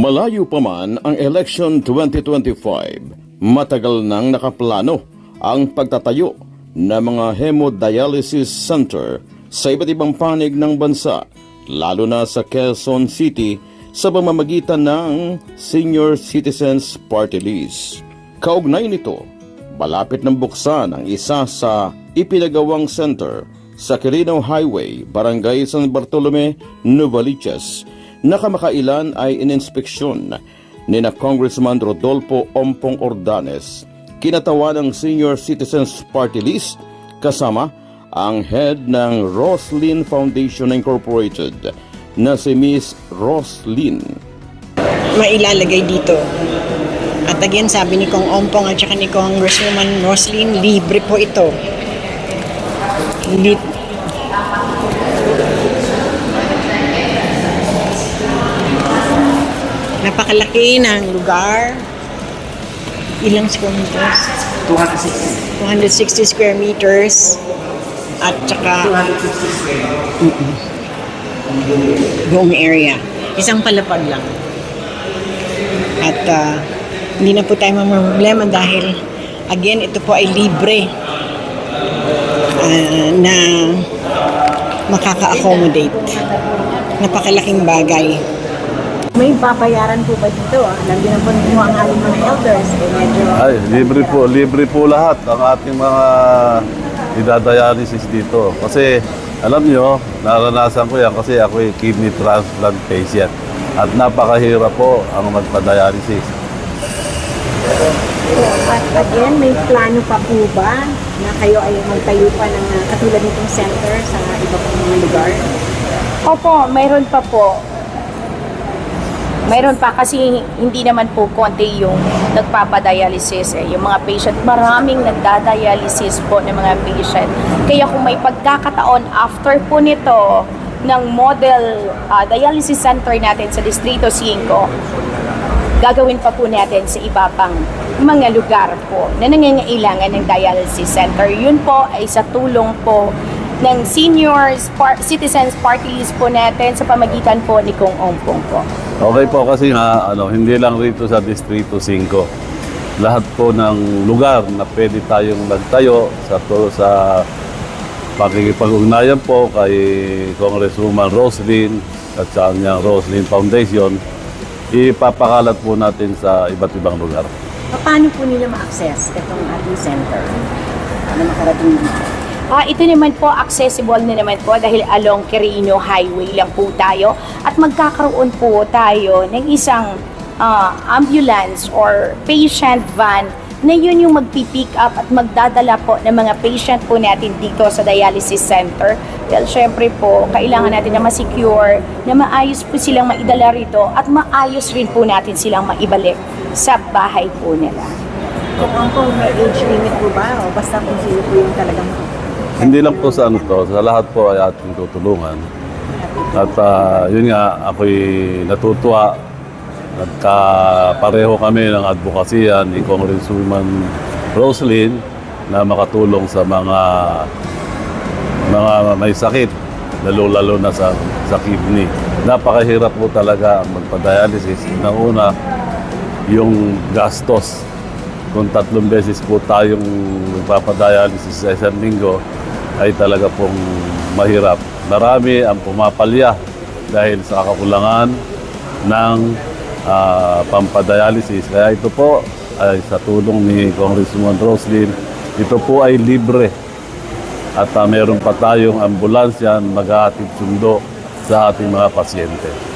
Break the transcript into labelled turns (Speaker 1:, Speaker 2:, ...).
Speaker 1: Malayo pa man ang election 2025, matagal nang nakaplano ang pagtatayo ng mga hemodialysis center sa iba't ibang panig ng bansa, lalo na sa Quezon City sa pamamagitan ng Senior Citizens Party List. Kaugnay nito, malapit ng buksan ang isa sa ipinagawang center sa Quirino Highway, Barangay San Bartolome, Novaliches, na kamakailan ay ininspeksyon ni na Congressman Rodolfo Ompong Ordanes, kinatawa ng Senior Citizens Party List kasama ang head ng Roslyn Foundation Incorporated na si Miss Roslyn.
Speaker 2: mailalagay dito. At again, sabi ni Kong Ompong at saka ni Congresswoman Roslyn, libre po ito. Lit Napakalaki ng lugar. Ilang square meters? 260. 260 square meters. At saka buong area. Isang palapag lang. At ah, hindi na po tayo problema dahil again, ito po ay libre ah, na makaka-accommodate. Napakalaking bagay.
Speaker 3: May babayaran po ba dito? Nandiyan na po ninyo ang aming mga elders. Eh, medyo
Speaker 4: Ay, libre po, libre po lahat ang ating mga idadialysis dito. Kasi alam nyo, naranasan ko yan kasi ako ay kidney transplant patient. At napakahirap po ang magpa-dialysis.
Speaker 3: At again, may plano pa po ba na kayo ay magtayo pa ng ah, katulad nitong center sa iba pang mga lugar?
Speaker 5: Opo, mayroon pa po. Mayroon pa kasi hindi naman po konti yung nagpapadialysis eh. Yung mga patient, maraming nagdadialysis po ng mga patient. Kaya kung may pagkakataon after po nito ng model ah, dialysis center natin sa Distrito 5, gagawin pa po natin sa iba pang mga lugar po na nangangailangan ng dialysis center. Yun po ay sa tulong po ng seniors par- citizens party list po natin sa pamagitan po ni Kong Ompong po.
Speaker 4: Okay po kasi nga, ano, hindi lang rito sa Distrito 5. Lahat po ng lugar na pwede tayong magtayo sa, to, sa pakikipag-ugnayan po kay Congresswoman Roslyn at sa kanyang Roslyn Foundation, ipapakalat po natin sa iba't ibang lugar.
Speaker 3: Paano po nila ma-access itong ating center? Paano makarating dito?
Speaker 5: Ah, ito naman po accessible na naman po dahil along Quirino Highway lang po tayo at magkakaroon po tayo ng isang ah, ambulance or patient van na yun yung magpipick up at magdadala po ng mga patient po natin dito sa dialysis center. Dahil syempre po, kailangan natin na ma-secure, na maayos po silang maidala rito at maayos rin po natin silang maibalik sa bahay po nila.
Speaker 3: Kung po, may age limit po ba? O basta kung sino po yung talagang
Speaker 4: Hindi lang po sa ano to, sa lahat po ay ating tutulungan. At ah, yun nga, ako'y natutuwa. Nagkapareho kami ng advokasya ni Congresswoman Roslyn na makatulong sa mga mga may sakit, lalo-lalo na sa, sa kidney. Napakahirap po talaga ang magpa-dialysis. Una, yung gastos. Kung tatlong beses po tayong magpapadialysis sa isang linggo, ay talaga pong mahirap. Marami ang pumapalya dahil sa kakulangan ng ah, pampadialysis. Kaya ito po ay sa tulong ni Congresswoman Roslyn, ito po ay libre. At ah, meron pa tayong ambulansya mag-aatid sundo sa ating mga pasyente.